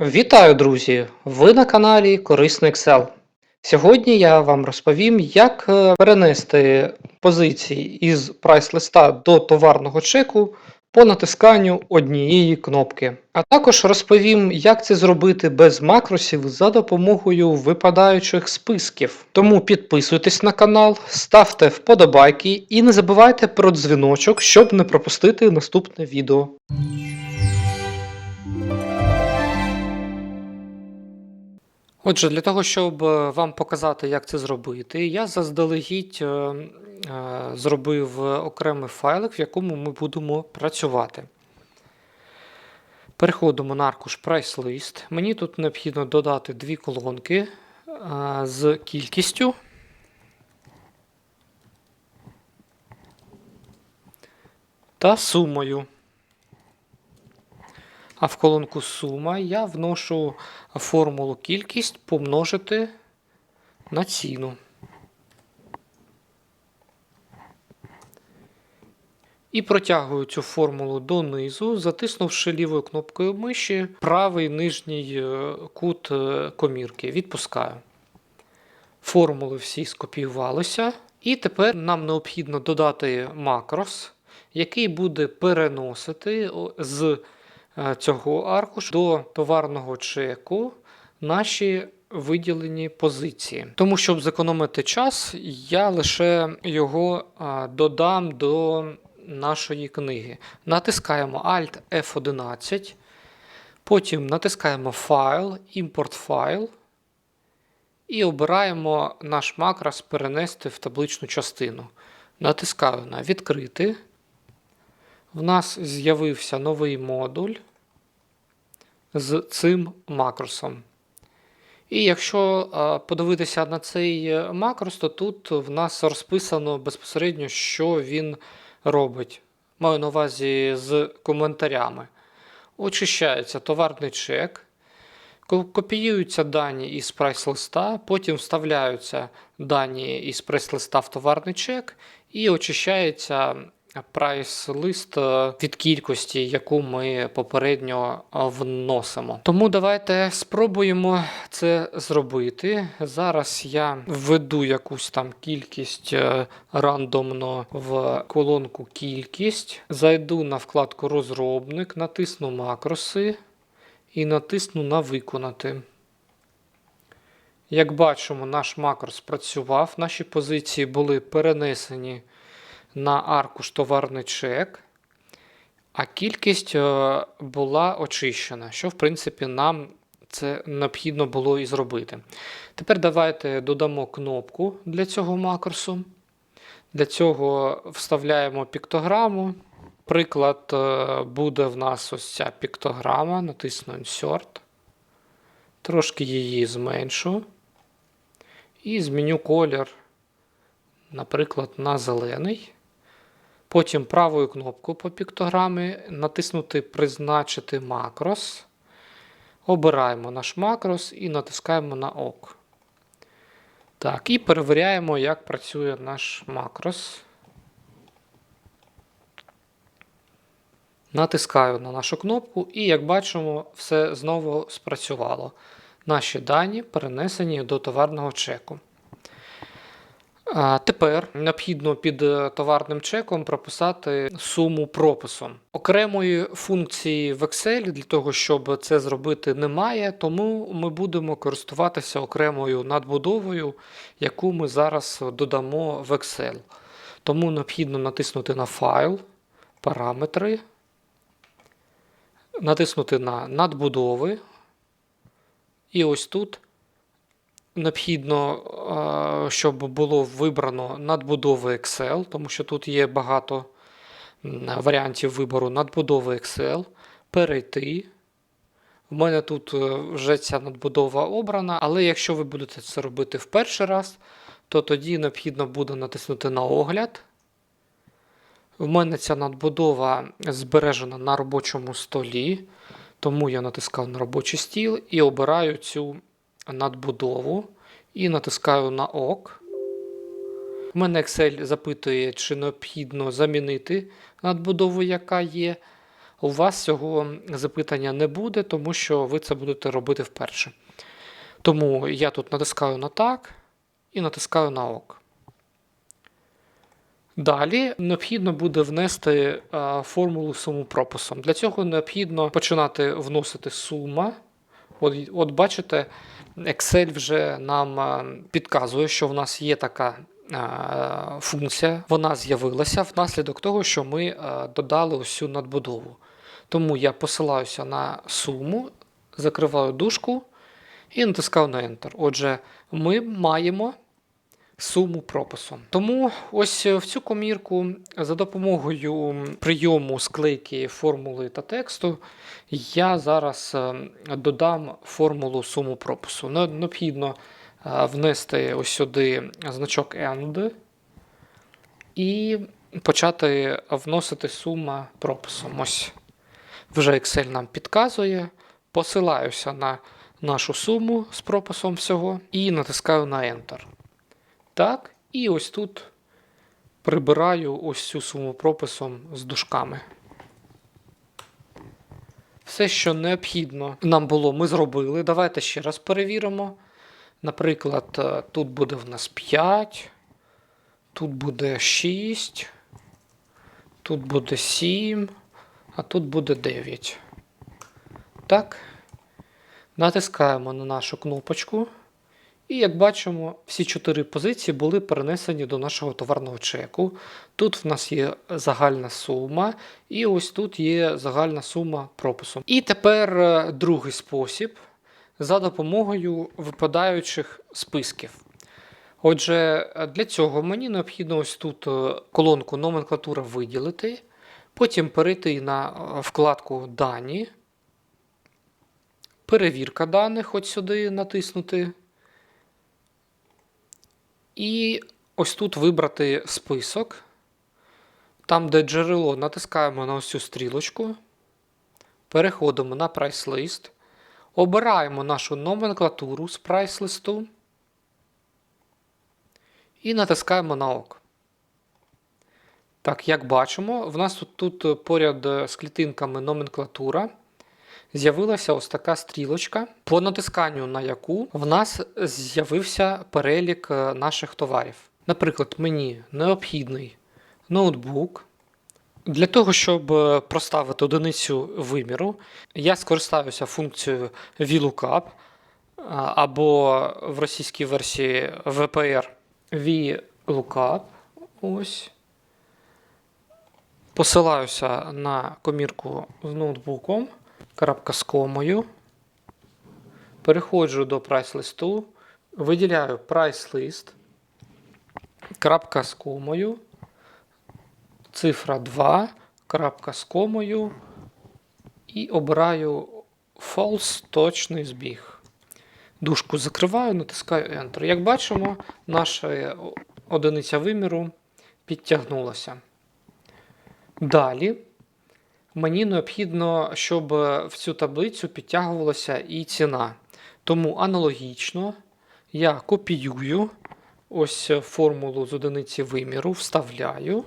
Вітаю, друзі! Ви на каналі Корисний Excel. Сьогодні я вам розповім, як е, перенести позиції із прайс-листа до товарного чеку по натисканню однієї кнопки. А також розповім, як це зробити без макросів за допомогою випадаючих списків. Тому підписуйтесь на канал, ставте вподобайки і не забувайте про дзвіночок, щоб не пропустити наступне відео. Отже, для того, щоб е, вам показати, як це зробити, я заздалегідь е, е, зробив окремий файлик, в якому ми будемо працювати. Переходимо на аркуш List. Мені тут необхідно додати дві колонки з кількістю. Та сумою. А в колонку сума я вношу формулу кількість помножити на ціну. І протягую цю формулу донизу, затиснувши лівою кнопкою миші правий нижній е, кут е, комірки. Відпускаю. Формули всі скопіювалися. І тепер нам необхідно додати макрос, який буде переносити з цього аркушу до товарного чеку наші виділені позиції. Тому, щоб зекономити час, я лише його додам до нашої книги. Натискаємо Alt F11, потім натискаємо Файл, імпорт файл. І обираємо наш макрос перенести в табличну частину. Натискаю на відкрити. В нас з'явився новий модуль з цим макросом. І якщо подивитися на цей е, макрос, то тут в нас розписано безпосередньо, що він робить. Маю на увазі з коментарями. Очищається товарний чек. Копіюються дані із прайс-листа, потім вставляються дані із прайс-листа в товарний чек і очищається прайс-лист е, від кількості, яку ми попередньо е, вносимо. Тому давайте спробуємо це зробити. Зараз я введу якусь там кількість е, рандомно в колонку кількість, зайду на вкладку розробник, натисну макроси і натисну на виконати. Як бачимо, наш макрос працював, наші позиції були перенесені на аркуш товарний чек, а кількість е, була очищена, що, в принципі, нам це необхідно було і зробити. Тепер давайте додамо кнопку для цього макросу. Для цього вставляємо піктограму. Приклад е, буде в нас ось ця піктограма, натисну Insert. Трошки її зменшу. І зміню колір, наприклад, на зелений. Потім правою кнопкою по піктограмі натиснути Призначити макрос. Обираємо наш макрос і натискаємо на ОК. Так, і перевіряємо, як працює наш макрос. Натискаю на нашу кнопку, і, як бачимо, все знову спрацювало. Наші дані перенесені до товарного чеку. А Тепер необхідно під е, товарним чеком прописати суму прописом. Окремої функції в Excel для того, щоб це зробити, немає, тому ми будемо користуватися окремою надбудовою, яку ми зараз додамо в Excel. Тому необхідно натиснути на файл, параметри, натиснути на надбудови. І ось тут необхідно, е, щоб було вибрано надбудови Excel, тому що тут є багато варіантів вибору надбудови Excel, перейти. У мене тут е, вже ця надбудова обрана, але якщо ви будете це робити в перший раз, то тоді необхідно буде натиснути на огляд. У мене ця надбудова збережена на робочому столі, тому я натискаю на робочий стіл і обираю цю надбудову і натискаю на ОК. У мене Excel запитує, чи необхідно замінити надбудову, яка є. у вас цього запитання не буде, тому що ви це будете робити вперше. Тому я тут натискаю на так і натискаю на ок. Далі необхідно буде внести е, формулу суму прописом. Для цього необхідно починати вносити сума. От, от бачите, Excel вже нам е, підказує, що в нас є така е, функція. Вона з'явилася внаслідок того, що ми е, додали цю надбудову. Тому я посилаюся на суму, закриваю дужку і натискаю на Enter. Отже, ми маємо суму прописом. Тому ось в цю комірку за допомогою прийому склейки формули та тексту я зараз е, додам формулу суму пропису. Необхідно е, внести ось сюди значок AND і почати вносити сума прописом. Ось вже Excel нам підказує. Посилаюся на нашу суму з прописом всього і натискаю на Enter. Так, і ось тут прибираю ось цю суму прописом з дужками. Все, що необхідно нам було, ми зробили. Давайте ще раз перевіримо. Наприклад, е, тут буде в нас 5, тут буде 6, тут буде 7, а тут буде 9. Так. Натискаємо на нашу кнопочку. І як бачимо, всі чотири позиції були перенесені до нашого товарного чеку. Тут в нас є загальна сума, і ось тут є загальна сума пропису. І тепер е, другий спосіб за допомогою випадаючих списків. Отже, для цього мені необхідно ось тут е, колонку номенклатура виділити, потім перейти на е, вкладку Дані, перевірка даних, от сюди натиснути. І ось тут вибрати список. Там, де джерело, натискаємо на ось цю стрілочку. Переходимо на прайс-лист. Обираємо нашу номенклатуру з прайс-листу. І натискаємо на ок. Так, як бачимо, в нас тут, тут поряд з клітинками номенклатура з'явилася ось така стрілочка, по натисканню на яку в нас з'явився перелік е, наших товарів. Наприклад, мені необхідний ноутбук. Для того, щоб е, проставити одиницю виміру, я скористаюся функцією VLOOKUP або в російській версії VPR VLOOKUP. Ось. Посилаюся на комірку з ноутбуком крапка з комою. Переходжу до прайс-листу, виділяю прайс-лист, крапка з комою, цифра 2, крапка з комою і обираю false точний збіг. Дужку закриваю, натискаю Enter. Як бачимо, наша одиниця виміру підтягнулася. Далі мені необхідно, щоб в цю таблицю підтягувалася і ціна. Тому аналогічно я копіюю ось формулу з одиниці виміру, вставляю,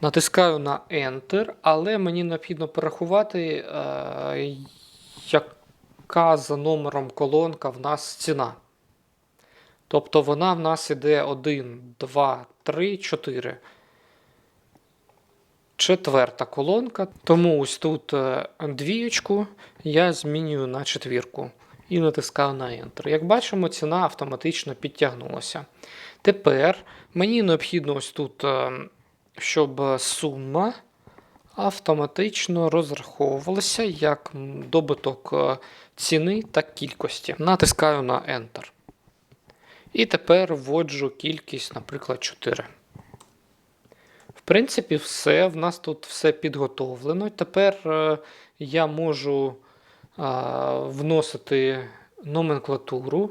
натискаю на Enter, але мені необхідно порахувати, е, яка за номером колонка в нас ціна. Тобто вона в нас іде 1, 2, 3, 4 четверта колонка. Тому ось тут е, двієчку я змінюю на четвірку і натискаю на Enter. Як бачимо, ціна автоматично підтягнулася. Тепер мені необхідно ось тут, е, щоб сума автоматично розраховувалася як добуток е, ціни та кількості. Натискаю на Enter. І тепер вводжу кількість, наприклад, 4. Принципі, все. В нас тут все підготовлено. Тепер е, я можу вносити номенклатуру,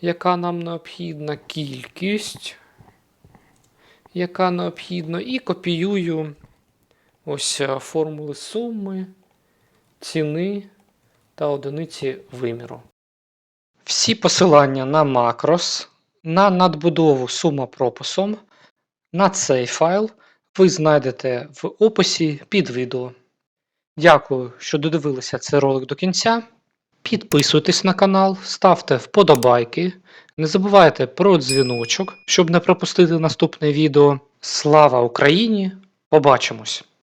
яка нам необхідна, кількість, яка необхідна, і копіюю ось е, формули суми, ціни та одиниці виміру. Всі посилання на макрос, на надбудову сума прописом, на цей файл ви знайдете в описі під відео. Дякую, що додивилися цей ролик до кінця. Підписуйтесь на канал, ставте вподобайки. Не забувайте про дзвіночок, щоб не пропустити наступне відео. Слава Україні! Побачимось!